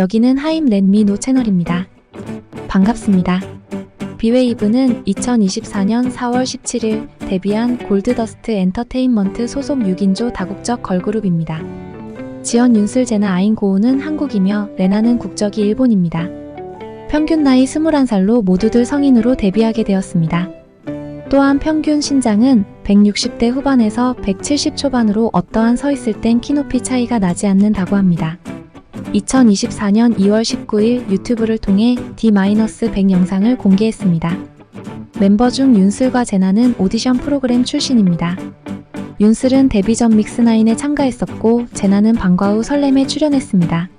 여기는 하임 렛미노 채널입니다. 반갑습니다. 비웨이브는 2024년 4월 17일 데뷔한 골드더스트 엔터테인먼트 소속 6인조 다국적 걸그룹입니다. 지연 윤슬 제나 아인 고우는 한국이며 레나는 국적이 일본입니다. 평균 나이 21살로 모두들 성인으로 데뷔하게 되었습니다. 또한 평균 신장은 160대 후반에서 170 초반으로 어떠한 서 있을 땐 키 높이 차이가 나지 않는다고 합니다. 2024년 2월 19일 유튜브를 통해 D-100 영상을 공개했습니다. 멤버 중 윤슬과 제나는 오디션 프로그램 출신입니다. 윤슬은 데뷔 전 믹스나인에 참가했었고 제나는 방과 후 설렘에 출연했습니다.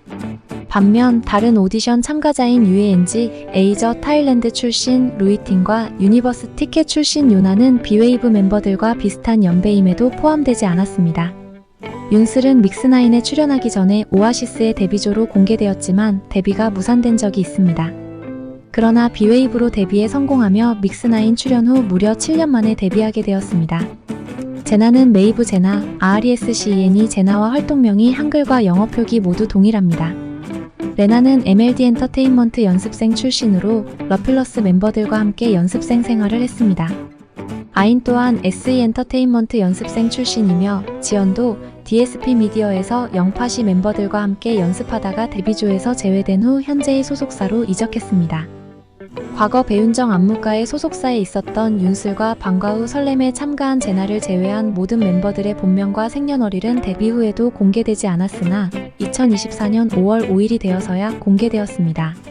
반면 다른 오디션 참가자인 유에엔지, 에이저 타일랜드 출신 루이틴과 유니버스 티켓 출신 요나는 비웨이브 멤버들과 비슷한 연배임에도 포함되지 않았습니다. 윤슬은 믹스나인에 출연하기 전에 오아시스의 데뷔조로 공개되었지만 데뷔가 무산된 적이 있습니다. 그러나 비웨이브로 데뷔에 성공하며 믹스나인 출연 후 무려 7년 만에 데뷔하게 되었습니다. 제나는 메이브 제나, RESCEN이 제나와 활동명이 한글과 영어 표기 모두 동일합니다. 레나는 MLD 엔터테인먼트 연습생 출신으로 러플러스 멤버들과 함께 연습생 생활을 했습니다. 아인 또한 SE 엔터테인먼트 연습생 출신이며 지연도 DSP 미디어에서 영파시 멤버들과 함께 연습하다가 데뷔조에서 제외된 후 현재의 소속사로 이적했습니다. 과거 배윤정 안무가의 소속사에 있었던 윤슬과 방과 후 설렘에 참가한 제나를 제외한 모든 멤버들의 본명과 생년월일은 데뷔 후에도 공개되지 않았으나 2024년 5월 5일이 되어서야 공개되었습니다.